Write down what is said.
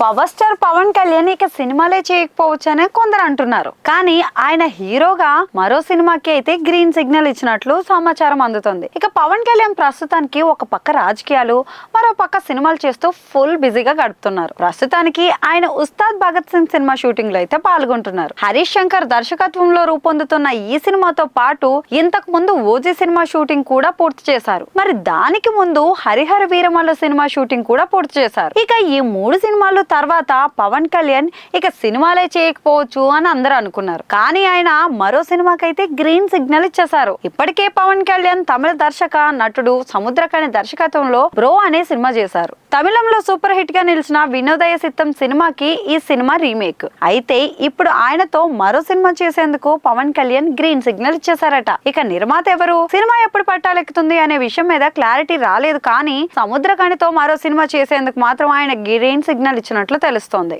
Power star Pawan Kalyan ఇక సినిమాలే చేయకపోవచ్చని కొందరు అంటున్నారు. కానీ ఆయన హీరోగా మరో సినిమాకి అయితే గ్రీన్ సిగ్నల్ ఇచ్చినట్లు సమాచారం అందుతుంది. ఇక పవన్ కళ్యాణ్ ప్రస్తుతానికి ఒక పక్క రాజకీయాలు మరో పక్క సినిమాలు చేస్తూ ఫుల్ బిజీగా గడుపుతున్నారు. ప్రస్తుతానికి ఆయన ఉస్తాద్ భగత్ సింగ్ సినిమా షూటింగ్లో అయితే పాల్గొంటున్నారు. హరీష్ శంకర్ దర్శకత్వంలో రూపొందుతున్న ఈ సినిమాతో పాటు ఇంతకు ముందు ఓజీ సినిమా షూటింగ్ కూడా పూర్తి చేశారు. మరి దానికి ముందు హరిహర వీరమల్ల సినిమా షూటింగ్ కూడా పూర్తి చేశారు. ఇక ఈ మూడు సినిమాలు తర్వాత పవన్ కళ్యాణ్ ఇక సినిమాలే చేయకపోవచ్చు అని అందరూ అనుకున్నారు. కానీ ఆయన మరో సినిమాకైతే గ్రీన్ సిగ్నల్ ఇచ్చేశారు. ఇప్పటికే పవన్ కళ్యాణ్ తమిళ దర్శక నటుడు సముద్రకని దర్శకత్వంలో బ్రో అనే సినిమా చేశారు. తమిళంలో సూపర్ హిట్గా నిలిచిన వినోదయ సిద్ధం సినిమాకి ఈ సినిమా రీమేక్ అయితే ఇప్పుడు ఆయనతో మరో సినిమా చేసేందుకు పవన్ కళ్యాణ్ గ్రీన్ సిగ్నల్ ఇచ్చేశారట. ఇక నిర్మాత ఎవరు? సినిమా ఎప్పుడు పట్టాలెక్కుతుంది అనే విషయం మీద క్లారిటీ రాలేదు. కానీ సముద్రకాణితో మరో సినిమా చేసేందుకు మాత్రం ఆయన గ్రీన్ సిగ్నల్ చేస్తున్నట్లు తెలుస్తోంది.